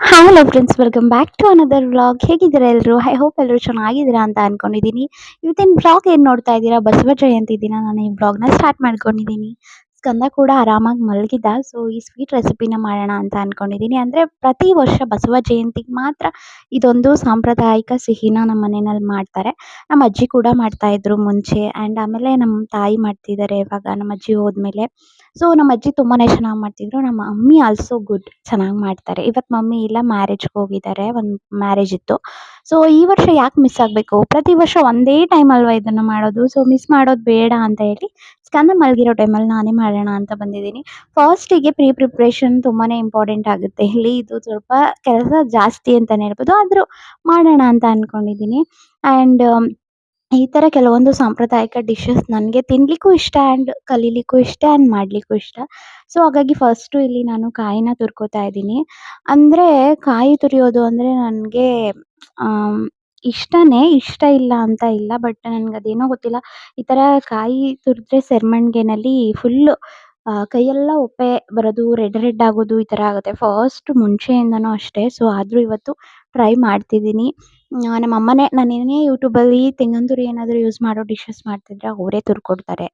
Hello friends welcome back to another vlog ಹೇಗಿದ್ದೀರಾ ಎಲ್ಲರೂ I hope ಎಲ್ಲರೂ ಚೆನ್ನಾಗಿದ್ದೀರಾ ಅಂತ ಅನ್ಕೊಂಡಿದ್ದೀನಿ. ಇವತ್ತಿನ ವ್ಲಾಗ್ ಏನು ನೋಡ್ತಾ ಇದ್ದೀರಾ? ಬಸವ ಜಯಂತಿ ದಿನ ನಾನು ಈ ವ್ಲಾಗ್ನ ಸ್ಟಾರ್ಟ್ ಮಾಡ್ಕೊಂಡಿದ್ದೀನಿ. ಸ್ಕಂದ ಕೂಡ ಆರಾಮಾಗಿ ಮಲಗಿದ್ದ ಸೊ ಈ ಸ್ವೀಟ್ ರೆಸಿಪಿನ ಮಾಡೋಣ ಅಂತ ಅನ್ಕೊಂಡಿದೀನಿ. ಅಂದರೆ ಪ್ರತಿ ವರ್ಷ ಬಸವ ಜಯಂತಿಗೆ ಮಾತ್ರ ಇದೊಂದು ಸಾಂಪ್ರದಾಯಿಕ ಸಿಹಿನ ನಮ್ಮ ಮನೆಯಲ್ಲಿ ಮಾಡ್ತಾರೆ. ನಮ್ಮ ಅಜ್ಜಿ ಕೂಡ ಮಾಡ್ತಾ ಇದ್ರು ಮುಂಚೆ. ಆ್ಯಂಡ್ ಆಮೇಲೆ ನಮ್ಮ ತಾಯಿ ಮಾಡ್ತಿದ್ದಾರೆ ಇವಾಗ ನಮ್ಮ ಅಜ್ಜಿ ಹೋದ್ಮೇಲೆ. ಸೊ ನಮ್ಮ ಅಜ್ಜಿ ತುಂಬಾ ಚೆನ್ನಾಗಿ ಮಾಡ್ತಿದ್ರು. ನಮ್ಮ ಮಮ್ಮಿ ಆಲ್ಸೋ ಗುಡ್ ಚೆನ್ನಾಗಿ ಮಾಡ್ತಾರೆ. ಇವತ್ತು ಮಮ್ಮಿ ಇಲ್ಲ ಮ್ಯಾರೇಜ್ಗೆ ಹೋಗಿದ್ದಾರೆ. ಒಂದು ಮ್ಯಾರೇಜ್ ಇತ್ತು. ಸೊ ಈ ವರ್ಷ ಯಾಕೆ ಮಿಸ್ ಆಗಬೇಕು? ಪ್ರತಿ ವರ್ಷ ಒಂದೇ ಟೈಮ್ ಅಲ್ವಾ ಇದನ್ನು ಮಾಡೋದು? ಸೊ ಮಿಸ್ ಮಾಡೋದು ಬೇಡ ಅಂತ ಹೇಳಿ ಸ್ಕಂದ ಮಲಗಿರೋ ಟೈಮಲ್ಲಿ ನಾನೇ ಮಾಡೋಣ ಅಂತ ಬಂದಿದ್ದೀನಿ. ಫಸ್ಟಿಗೆ ಪ್ರೀ ಪ್ರಿಪ್ರೇಷನ್ ತುಂಬಾ ಇಂಪಾರ್ಟೆಂಟ್ ಆಗುತ್ತೆ. ಇಲ್ಲಿ ಇದು ಸ್ವಲ್ಪ ಕೆಲಸ ಜಾಸ್ತಿ ಅಂತಲೇ ಹೇಳ್ಬೋದು. ಆದರೂ ಮಾಡೋಣ ಅಂತ ಅಂದ್ಕೊಂಡಿದ್ದೀನಿ ಆ್ಯಂಡ್ ಈ ಥರ ಕೆಲವೊಂದು ಸಾಂಪ್ರದಾಯಿಕ ಡಿಶಸ್ ನನಗೆ ತಿನ್ನಲಿಕ್ಕೂ ಇಷ್ಟ ಆ್ಯಂಡ್ ಕಲೀಲಿಕ್ಕೂ ಇಷ್ಟ ಆ್ಯಂಡ್ ಮಾಡಲಿಕ್ಕೂ ಇಷ್ಟ. ಸೊ ಹಾಗಾಗಿ ಫಸ್ಟು ಇಲ್ಲಿ ನಾನು ಕಾಯಿನ ತುರ್ಕೋತಾ ಇದ್ದೀನಿ. ಅಂದರೆ ಕಾಯಿ ತುರಿಯೋದು ಅಂದರೆ ನನಗೆ ಇಷ್ಟನೇ ಇಷ್ಟ ಇಲ್ಲ ಅಂತ ಇಲ್ಲ, ಬಟ್ ನನಗೆ ಅದೇನೋ ಗೊತ್ತಿಲ್ಲ. ಈ ಥರ ಕಾಯಿ ತುರಿದ್ರೆ ಸೆರ್ಮಣ್ಗೆನಲ್ಲಿ ಫುಲ್ಲು ಕೈಯೆಲ್ಲ ಒಪ್ಪೆ ಬರೋದು, ರೆಡ್ ರೆಡ್ ಆಗೋದು ಈ ಥರ ಆಗುತ್ತೆ. ಫಸ್ಟ್ ಮುಂಚೆಯಿಂದನೂ ಅಷ್ಟೇ ಸೊ ಆದರೂ ಇವತ್ತು ಟ್ರೈ ಮಾಡ್ತಿದ್ದೀನಿ. ನಮ್ಮ ಅಮ್ಮನೇ, ನಾನು ಏನೇ ಯೂಟ್ಯೂಬಲ್ಲಿ ತೆಂಗಿನ ತುರಿ ಏನಾದರೂ ಯೂಸ್ ಮಾಡೋ ಡಿಶಸ್ ಮಾಡ್ತಿದ್ರೆ ಅವರೇ ತುರ್ಕೊಡ್ತಾರೆ.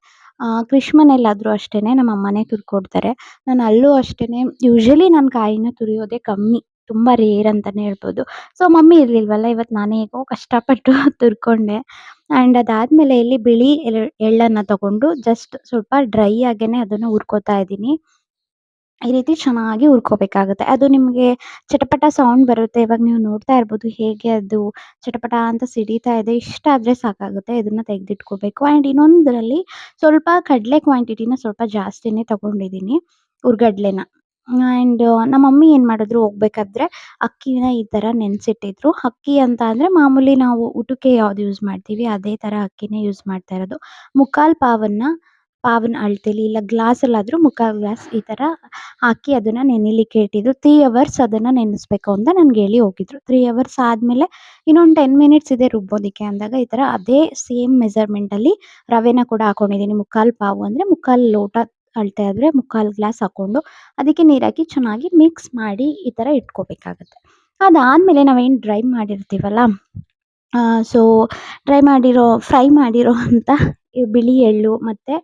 ಕೃಷ್ ಮನೆಯಲ್ಲಾದರೂ ಅಷ್ಟೇ ನಮ್ಮ ಅಮ್ಮನೇ ತುರ್ಕೊಡ್ತಾರೆ. ನಾನು ಅಲ್ಲೂ ಅಷ್ಟೇ ಯೂಶ್ವಲಿ ನಾನು ಕಾಯಿನ ತುರಿಯೋದೇ ಕಮ್ಮಿ. ತುಂಬ ರೇರ್ ಅಂತಲೇ ಹೇಳ್ಬೋದು. ಸೊ ಮಮ್ಮಿ ಇರಲಿಲ್ವಲ್ಲ ಇವತ್ತು ನಾನೇ ಹೇಗೋ ಕಷ್ಟಪಟ್ಟು ತುರ್ಕೊಂಡೆ. ಆ್ಯಂಡ್ ಅದಾದಮೇಲೆ ಇಲ್ಲಿ ಬಿಳಿ ಎಳ್ಳನ್ನ ತಗೊಂಡು ಜಸ್ಟ್ ಸ್ವಲ್ಪ ಡ್ರೈ ಆಗೇ ಅದನ್ನು ಹುರ್ಕೋತಾ ಇದ್ದೀನಿ. ಈ ರೀತಿ ಚೆನ್ನಾಗಿ ಹುರ್ಕೋಬೇಕಾಗುತ್ತೆ. ಅದು ನಿಮಗೆ ಚಟಪಟ ಸೌಂಡ್ ಬರುತ್ತೆ, ಇವಾಗ ನೀವು ನೋಡ್ತಾ ಇರ್ಬೋದು ಹೇಗೆ ಅದು ಚಟಪಟ ಅಂತ ಸಿಡಿತಾ ಇದೆ. ಇಷ್ಟ ಆದರೆ ಸಾಕಾಗುತ್ತೆ ಇದನ್ನು ತೆಗೆದಿಟ್ಕೋಬೇಕು. ಆ್ಯಂಡ್ ಇನ್ನೊಂದರಲ್ಲಿ ಸ್ವಲ್ಪ ಕಡಲೆ ಕ್ವಾಂಟಿಟಿನ ಸ್ವಲ್ಪ ಜಾಸ್ತಿನೇ ತಗೊಂಡಿದ್ದೀನಿ ಹುರ್ಗಡ್ಲೆನ ಆ್ಯಂಡ್ ನಮ್ಮ ಮಮ್ಮಿ ಏನು ಮಾಡಿದ್ರು, ಹೋಗ್ಬೇಕಾದ್ರೆ ಅಕ್ಕಿನ ಈ ಥರ ನೆನೆಸಿಟ್ಟಿದ್ರು. ಅಕ್ಕಿ ಅಂತ ಅಂದರೆ ಮಾಮೂಲಿ ನಾವು ಊಟಕ್ಕೆ ಯಾವ್ದು ಯೂಸ್ ಮಾಡ್ತೀವಿ, ಅದೇ ಥರ ಅಕ್ಕಿನೇ ಯೂಸ್ ಮಾಡ್ತಾ ಇರೋದು. ಮುಕ್ಕಾಲು ಪಾವನ್ನು, ಪಾವನ ಅಳತೆಲಿ ಇಲ್ಲ ಗ್ಲಾಸಲ್ಲಾದರೂ ಮುಕ್ಕಾಲು ಗ್ಲಾಸ್ ಈ ಥರ ಹಾಕಿ ಅದನ್ನು ನೆನಿಲಿಕ್ಕೆ ಇಟ್ಟಿದ್ರು. ತ್ರೀ ಅವರ್ಸ್ ಅದನ್ನು ನೆನೆಸ್ಬೇಕು ಅಂತ ನನಗೆ ಹೇಳಿ ಹೋಗಿದ್ರು. ತ್ರೀ ಅವರ್ಸ್ ಆದಮೇಲೆ ಇನ್ನೊಂದು ಟೆನ್ ಮಿನಿಟ್ಸ್ ಇದೆ ರುಬ್ಬೋದಕ್ಕೆ ಅಂದಾಗ ಈ ಥರ ಅದೇ ಸೇಮ್ ಮೆಸರ್ಮೆಂಟಲ್ಲಿ ರವೆನ ಕೂಡ ಹಾಕ್ಕೊಂಡಿದ್ದೀನಿ ಮುಕ್ಕಾಲು ಪಾವು ಅಂದರೆ ಮುಕ್ಕಾಲು ಲೋಟ ಅಳತೆ ಆದರೆ ಮುಕ್ಕಾಲು ಗ್ಲಾಸ್ ಹಾಕ್ಕೊಂಡು ಅದಕ್ಕೆ ನೀರು ಹಾಕಿ ಚೆನ್ನಾಗಿ ಮಿಕ್ಸ್ ಮಾಡಿ ಈ ಥರ ಇಟ್ಕೋಬೇಕಾಗತ್ತೆ. ಅದಾದಮೇಲೆ ನಾವೇನು ಡ್ರೈ ಮಾಡಿರ್ತೀವಲ್ಲ ಸೊ ಡ್ರೈ ಮಾಡಿರೋ ಫ್ರೈ ಮಾಡಿರೋ ಅಂಥ ಬಿಳಿ ಎಳ್ಳು ಮತ್ತು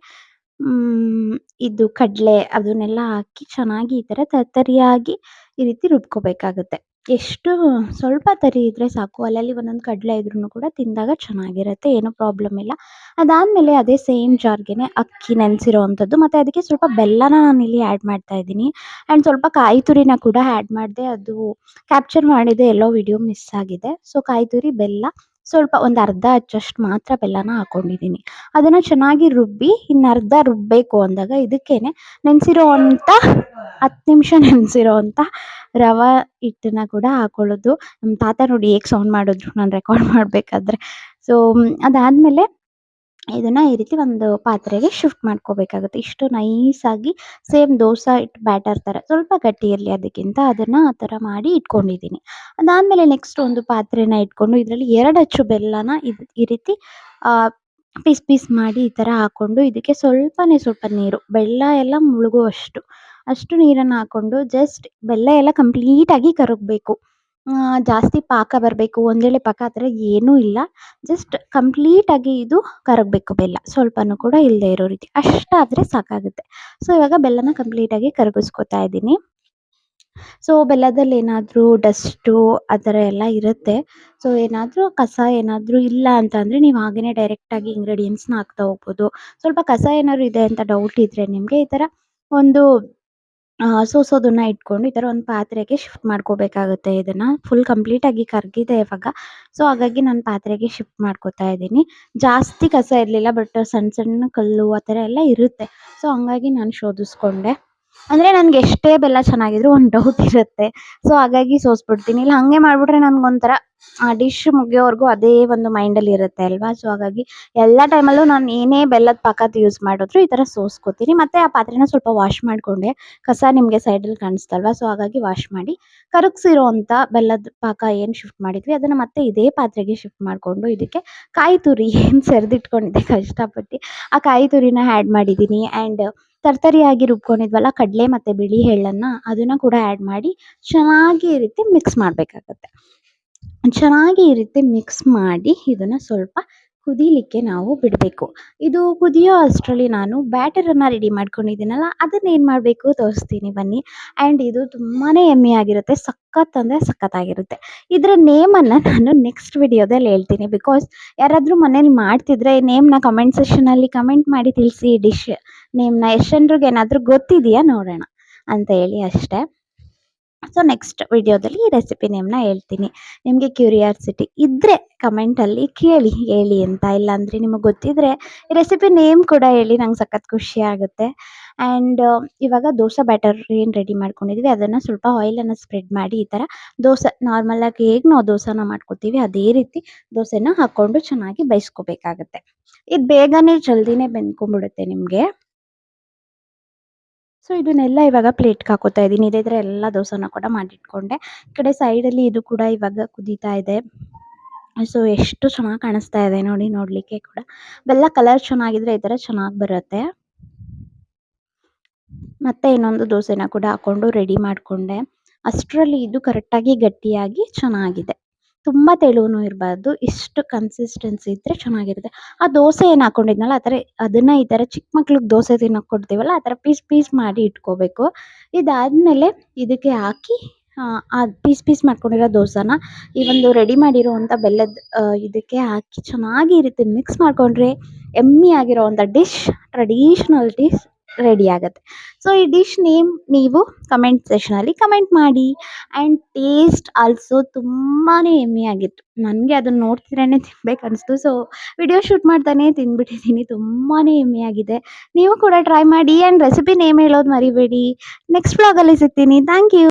ಇದು ಕಡಲೆ ಅದನ್ನೆಲ್ಲ ಹಾಕಿ ಚೆನ್ನಾಗಿ ಈ ಥರ ತರ್ತರಿಯಾಗಿ ಈ ರೀತಿ ರುಬ್ಕೋಬೇಕಾಗುತ್ತೆ. ಎಷ್ಟು ಸ್ವಲ್ಪ ತರಿ ಇದ್ದರೆ ಸಾಕು. ಅಲ್ಲಲ್ಲಿ ಒಂದೊಂದು ಕಡಲೆ ಇದ್ರೂ ಕೂಡ ತಿಂದಾಗ ಚೆನ್ನಾಗಿರುತ್ತೆ, ಏನೂ ಪ್ರಾಬ್ಲಮ್ ಇಲ್ಲ. ಅದಾದಮೇಲೆ ಅದೇ ಸೇಮ್ ಜಾರ್ಗೆನೇ ಅಕ್ಕಿ ನೆನೆಸಿರೋವಂಥದ್ದು ಮತ್ತು ಅದಕ್ಕೆ ಸ್ವಲ್ಪ ಬೆಲ್ಲನ ನಾನಿಲ್ಲಿ ಆ್ಯಡ್ ಮಾಡ್ತಾ ಇದ್ದೀನಿ. ಆ್ಯಂಡ್ ಸ್ವಲ್ಪ ಕಾಯಿ ತುರಿನ ಕೂಡ ಆ್ಯಡ್ ಮಾಡಿದೆ ಅದು ಕ್ಯಾಪ್ಚರ್ ಮಾಡಿದೆ. ಎಲ್ಲೋ ವಿಡಿಯೋ ಮಿಸ್ ಆಗಿದೆ. ಸೊ ಕಾಯಿ ತುರಿ, ಬೆಲ್ಲ ಸ್ವಲ್ಪ ಒಂದು ಅರ್ಧ ಅಚ್ಚಷ್ಟು ಮಾತ್ರ ಬೆಲ್ಲನ ಹಾಕೊಂಡಿದ್ದೀನಿ ಅದನ್ನು ಚೆನ್ನಾಗಿ ರುಬ್ಬಿ ಇನ್ನು ಅರ್ಧ ರುಬ್ಬಬೇಕು ಅಂದಾಗ ಇದಕ್ಕೇ ನೆನೆಸಿರೋ ಅಂಥ ಹತ್ತು ನಿಮಿಷ ನೆನೆಸಿರೋ ಅಂಥ ರವೆ ಹಿಟ್ಟನ್ನ ಕೂಡ ಹಾಕ್ಕೊಳ್ಳೋದು ನಮ್ಮ ತಾತ ನೋಡಿ ಹೇಗೆ ಸೌಂಡ್ ಮಾಡಿದ್ರು ನಾನು ರೆಕಾರ್ಡ್ ಮಾಡಬೇಕಾದ್ರೆ. ಸೊ ಅದಾದಮೇಲೆ ಇದನ್ನು ಈ ರೀತಿ ಒಂದು ಪಾತ್ರೆಗೆ ಶಿಫ್ಟ್ ಮಾಡ್ಕೋಬೇಕಾಗುತ್ತೆ. ಇಷ್ಟು ನೈಸಾಗಿ ಸೇಮ್ ದೋಸೆ ಹಿಟ್ಟು ಬ್ಯಾಟರ್ ಥರ ಸ್ವಲ್ಪ ಗಟ್ಟಿ ಇರಲಿ ಅದಕ್ಕಿಂತ ಅದನ್ನು ಆ ಥರ ಮಾಡಿ ಇಟ್ಕೊಂಡಿದ್ದೀನಿ. ಅದಾದಮೇಲೆ ನೆಕ್ಸ್ಟ್ ಒಂದು ಪಾತ್ರೆನ ಇಟ್ಕೊಂಡು ಇದರಲ್ಲಿ ಎರಡು ಅಚ್ಚು ಬೆಲ್ಲನ ಇದು ಈ ರೀತಿ ಪೀಸ್ ಪೀಸ್ ಮಾಡಿ ಈ ಥರ ಹಾಕ್ಕೊಂಡು ಇದಕ್ಕೆ ಸ್ವಲ್ಪನೇ ಸ್ವಲ್ಪ ನೀರು, ಬೆಲ್ಲ ಎಲ್ಲ ಮುಳುಗುವಷ್ಟು ಅಷ್ಟು ನೀರನ್ನು ಹಾಕ್ಕೊಂಡು ಜಸ್ಟ್ ಬೆಲ್ಲ ಎಲ್ಲ ಕಂಪ್ಲೀಟಾಗಿ ಕರಗಬೇಕು. ಜಾಸ್ತಿ ಪಾಕ ಬರಬೇಕು ಒಂದು ವೇಳೆ ಪಾಕ ಆ ಥರ ಏನೂ ಇಲ್ಲ. ಜಸ್ಟ್ ಕಂಪ್ಲೀಟಾಗಿ ಇದು ಕರಗಬೇಕು ಬೆಲ್ಲ. ಸ್ವಲ್ಪನೂ ಕೂಡ ಇಲ್ಲದೆ ಇರೋ ರೀತಿ. ಅಷ್ಟಾದರೆ ಸಾಕಾಗುತ್ತೆ. ಸೊ ಇವಾಗ ಬೆಲ್ಲನ ಕಂಪ್ಲೀಟಾಗಿ ಕರಗಿಸ್ಕೊತಾ ಇದ್ದೀನಿ. ಸೊ ಬೆಲ್ಲದಲ್ಲಿ ಏನಾದರೂ ಡಸ್ಟು ಆ ಥರ ಎಲ್ಲ ಇರುತ್ತೆ. ಸೊ ಏನಾದರೂ ಕಸ ಏನಾದರೂ ಇಲ್ಲ ಅಂತ ಅಂದರೆ ನೀವು ಹಾಗೇ ಡೈರೆಕ್ಟಾಗಿ ಇಂಗ್ರೀಡಿಯೆಂಟ್ಸ್ನ ಹಾಕ್ತಾ ಹೋಗ್ಬೋದು. ಸ್ವಲ್ಪ ಕಸ ಏನಾದ್ರು ಇದೆ ಅಂತ ಡೌಟ್ ಇದ್ದರೆ ನಿಮಗೆ ಈ ಥರ ಒಂದು ಸೋಸೋದನ್ನ ಇಟ್ಕೊಂಡು ಈ ಥರ ಒಂದು ಪಾತ್ರೆಗೆ ಶಿಫ್ಟ್ ಮಾಡ್ಕೋಬೇಕಾಗುತ್ತೆ ಇದನ್ನು. ಫುಲ್ ಕಂಪ್ಲೀಟಾಗಿ ಕರಗಿದೆ ಇವಾಗ. ಸೊ ಹಾಗಾಗಿ ನಾನು ಪಾತ್ರೆಗೆ ಶಿಫ್ಟ್ ಮಾಡ್ಕೋತಾ ಇದ್ದೀನಿ. ಜಾಸ್ತಿ ಕಸ ಇರಲಿಲ್ಲ ಬಟ್ ಸಣ್ಣ ಸಣ್ಣ ಕಲ್ಲು ಆ ಥರ ಎಲ್ಲ ಇರುತ್ತೆ. ಸೊ ಹಂಗಾಗಿ ನಾನು ಶೋಧಿಸ್ಕೊಂಡೆ. ಅಂದರೆ ನನಗೆ ಎಷ್ಟೇ ಬೆಲ್ಲ ಚೆನ್ನಾಗಿದ್ರು ಒಂದು ಡೌಟ್ ಇರುತ್ತೆ. ಸೊ ಹಾಗಾಗಿ ಸೋಸ್ಬಿಡ್ತೀನಿ. ಇಲ್ಲ, ಹಾಗೆ ಮಾಡಿಬಿಟ್ರೆ ನನಗೊಂಥರ ಆ ಡಿಶ್ ಮುಗಿಯೋವರೆಗೂ ಅದೇ ಒಂದು ಮೈಂಡಲ್ಲಿ ಇರುತ್ತೆ ಅಲ್ವಾ? ಸೊ ಹಾಗಾಗಿ ಎಲ್ಲ ಟೈಮಲ್ಲೂ ನಾನು ಏನೇ ಬೆಲ್ಲದ ಪಾಕದ ಯೂಸ್ ಮಾಡಿದ್ರು ಈ ಥರ ಸೋಸ್ಕೋತೀನಿ. ಮತ್ತೆ ಆ ಪಾತ್ರೆನ ಸ್ವಲ್ಪ ವಾಶ್ ಮಾಡಿಕೊಂಡೆ. ಕಸ ನಿಮಗೆ ಸೈಡಲ್ಲಿ ಕಾಣಿಸ್ತಲ್ವಾ? ಸೊ ಹಾಗಾಗಿ ವಾಶ್ ಮಾಡಿ ಕರಗಿಸಿರೋವಂಥ ಬೆಲ್ಲದ ಪಾಕ ಏನು ಶಿಫ್ಟ್ ಮಾಡಿದ್ವಿ, ಅದನ್ನು ಮತ್ತೆ ಇದೇ ಪಾತ್ರೆಗೆ ಶಿಫ್ಟ್ ಮಾಡಿಕೊಂಡು ಇದಕ್ಕೆ ಕಾಯಿ ತುರಿ ಏನು ಸೆರೆದಿಟ್ಕೊಂಡಿದ್ದೆ ಕಷ್ಟಪಟ್ಟು. ಆ ಕಾಯಿ ತುರಿನ ಆ್ಯಡ್ ಮಾಡಿದ್ದೀನಿ ಆ್ಯಂಡ್ ತರ್ತರಿಯಾಗಿ ರುಬ್ಕೊಂಡಿದ್ವಲ್ಲ ಕಡಲೆ ಮತ್ತು ಬಿಳಿ ಎಳ್ಳನ್ನು, ಅದನ್ನು ಕೂಡ ಆ್ಯಡ್ ಮಾಡಿ ಚೆನ್ನಾಗಿ ರೀತಿ ಮಿಕ್ಸ್ ಮಾಡಬೇಕಾಗತ್ತೆ. ಚೆನ್ನಾಗಿ ಈ ರೀತಿ ಮಿಕ್ಸ್ ಮಾಡಿ ಇದನ್ನು ಸ್ವಲ್ಪ ಕುದೀಲಿಕ್ಕೆ ನಾವು ಬಿಡಬೇಕು. ಇದು ಕುದಿಯೋ ಅಷ್ಟರಲ್ಲಿ ನಾನು ಬ್ಯಾಟರನ್ನು ರೆಡಿ ಮಾಡ್ಕೊಂಡಿದ್ದೀನಲ್ಲ, ಅದನ್ನ ಏನು ಮಾಡಬೇಕು ತೋರಿಸ್ತೀನಿ ಬನ್ನಿ. ಆ್ಯಂಡ್ ಇದು ತುಂಬಾ ಯಮ್ಮಿ ಆಗಿರುತ್ತೆ, ಸಖತ್ ಅಂದರೆ ಸಖತ್ತಾಗಿರುತ್ತೆ ಇದರ ನೇಮನ್ನು ನಾನು ನೆಕ್ಸ್ಟ್ ವಿಡಿಯೋದಲ್ಲಿ ಹೇಳ್ತೀನಿ. ಬಿಕಾಸ್ ಯಾರಾದರೂ ಮನೇಲಿ ಮಾಡ್ತಿದ್ರೆ ನೇಮ್ನ ಕಮೆಂಟ್ ಸೆಷನಲ್ಲಿ ಕಮೆಂಟ್ ಮಾಡಿ ತಿಳಿಸಿ ಡಿಶ್ ನೇಮ್ನ ಏನಾದರೂ ಗೊತ್ತಿದೆಯಾ ನೋಡೋಣ ಅಂತ ಹೇಳಿ ಅಷ್ಟೇ. ಸೊ ನೆಕ್ಸ್ಟ್ ವಿಡಿಯೋದಲ್ಲಿ ಈ ರೆಸಿಪಿ ನೇಮ್ನ ಹೇಳ್ತೀನಿ. ನಿಮಗೆ ಕ್ಯೂರಿಯಾಸಿಟಿ ಇದ್ದರೆ ಕಮೆಂಟಲ್ಲಿ ಕೇಳಿ, ಹೇಳಿ ಅಂತ. ಇಲ್ಲಾಂದರೆ ನಿಮಗೆ ಗೊತ್ತಿದ್ದರೆ ಈ ರೆಸಿಪಿ ನೇಮ್ ಕೂಡ ಹೇಳಿ, ನಂಗೆ ಸಖತ್ ಖುಷಿ ಆಗುತ್ತೆ. ಆ್ಯಂಡ್ ಇವಾಗ ದೋಸೆ ಬ್ಯಾಟರ್ ಏನು ರೆಡಿ ಮಾಡ್ಕೊಂಡಿದ್ವಿ, ಅದನ್ನು ಸ್ವಲ್ಪ ಆಯಿಲನ್ನು ಸ್ಪ್ರೆಡ್ ಮಾಡಿ, ಈ ಥರ ದೋಸೆ ನಾರ್ಮಲಾಗಿ ಹೇಗೆ ನಾವು ದೋಸೆನ ಮಾಡ್ಕೋತೀವಿ, ಅದೇ ರೀತಿ ದೋಸೆನ ಹಾಕ್ಕೊಂಡು ಚೆನ್ನಾಗಿ ಬೇಯಿಸ್ಕೋಬೇಕಾಗುತ್ತೆ. ಇದು ಬೇಗನೆ ಜಲ್ದಿನೇ ಬೆಂದ್ಕೊಂಡ್ಬಿಡುತ್ತೆ ನಿಮಗೆ. ಸೊ, ಇದನ್ನೆಲ್ಲ ಇವಾಗ ಪ್ಲೇಟ್ಗೆ ಹಾಕೋತಾ ಇದ್ದೀನಿ. ಇದೇ ಎಲ್ಲ ದೋಸೆನ ಕೂಡ ಮಾಡಿಟ್ಕೊಂಡೆ. ಈ ಕಡೆ ಸೈಡಲ್ಲಿ ಇದು ಕೂಡ ಇವಾಗ ಕುದೀತಾ ಇದೆ. ಸೊ, ಎಷ್ಟು ಚೆನ್ನಾಗಿ ಕಾಣಿಸ್ತಾ ಇದೆ ನೋಡಿ ನೋಡಲಿಕ್ಕೆ ಕೂಡ. ಬೆಲ್ಲ ಕಲರ್ ಚೆನ್ನಾಗಿದ್ರೆ ಈ ಥರ ಚೆನ್ನಾಗಿ ಬರುತ್ತೆ. ಮತ್ತೆ ಇನ್ನೊಂದು ದೋಸೆನ ಕೂಡ ಹಾಕ್ಕೊಂಡು ರೆಡಿ ಮಾಡಿಕೊಂಡೆ. ಅಷ್ಟರಲ್ಲಿ ಇದು ಕರೆಕ್ಟಾಗಿ ಗಟ್ಟಿಯಾಗಿ ಚೆನ್ನಾಗಿದೆ. ತುಂಬ ತೆಳುವೂ ಇರಬಾರ್ದು. ಇಷ್ಟು ಕನ್ಸಿಸ್ಟೆನ್ಸಿ ಇದ್ದರೆ ಚೆನ್ನಾಗಿರುತ್ತೆ. ಆ ದೋಸೆ ಏನು ಹಾಕ್ಕೊಂಡಿದ್ನಲ್ಲ ಆ ಥರ ಅದನ್ನು ಈ ಥರ ಚಿಕ್ಕ ಮಕ್ಳಿಗೆ ದೋಸೆ ತಿನ್ನೋಕೆ ಕೊಡ್ತೀವಲ್ಲ, ಆ ಥರ ಪೀಸ್ ಪೀಸ್ ಮಾಡಿ ಇಟ್ಕೋಬೇಕು. ಇದಾದಮೇಲೆ ಇದಕ್ಕೆ ಹಾಕಿ, ಆ ಪೀಸ್ ಪೀಸ್ ಮಾಡ್ಕೊಂಡಿರೋ ದೋಸೆನ ಈ ಒಂದು ರೆಡಿ ಮಾಡಿರುವಂಥ ಬೆಲ್ಲದ ಇದಕ್ಕೆ ಹಾಕಿ ಚೆನ್ನಾಗಿ ಈ ರೀತಿ ಮಿಕ್ಸ್ ಮಾಡಿಕೊಂಡ್ರೆ ಯಮ್ಮಿ ಆಗಿರೋವಂಥ ಡಿಶ್ ಟ್ರೆಡಿಷ್ನಲ್ ಡಿಶ್ ರೆಡಿ ಆಗುತ್ತೆ. ಸೊ ಈ ಡಿಶ್ ನೇಮ್ ನೀವು ಕಮೆಂಟ್ ಸೆಷನಲ್ಲಿ ಕಮೆಂಟ್ ಮಾಡಿ. ಆ್ಯಂಡ್ ಟೇಸ್ಟ್ ಆಲ್ಸೋ ತುಂಬಾ ಯಮ್ಮಿ ಆಗಿತ್ತು. ನನಗೆ ಅದನ್ನು ನೋಡ್ತಿದ್ರೇ ತಿನ್ಬೇಕು ಅನಿಸ್ತು. ಸೊ ವಿಡಿಯೋ ಶೂಟ್ ಮಾಡ್ತಾನೆ ತಿಂದ್ಬಿಟ್ಟಿದ್ದೀನಿ ತುಂಬಾ ಆಗಿದೆ. ನೀವು ಕೂಡ ಟ್ರೈ ಮಾಡಿ. ಆ್ಯಂಡ್ ರೆಸಿಪಿ ನೇಮ್ ಹೇಳೋದು ಮರಿಬೇಡಿ. ನೆಕ್ಸ್ಟ್ ಬ್ಲಾಗಲ್ಲಿ ಸಿಗ್ತೀನಿ. Thank you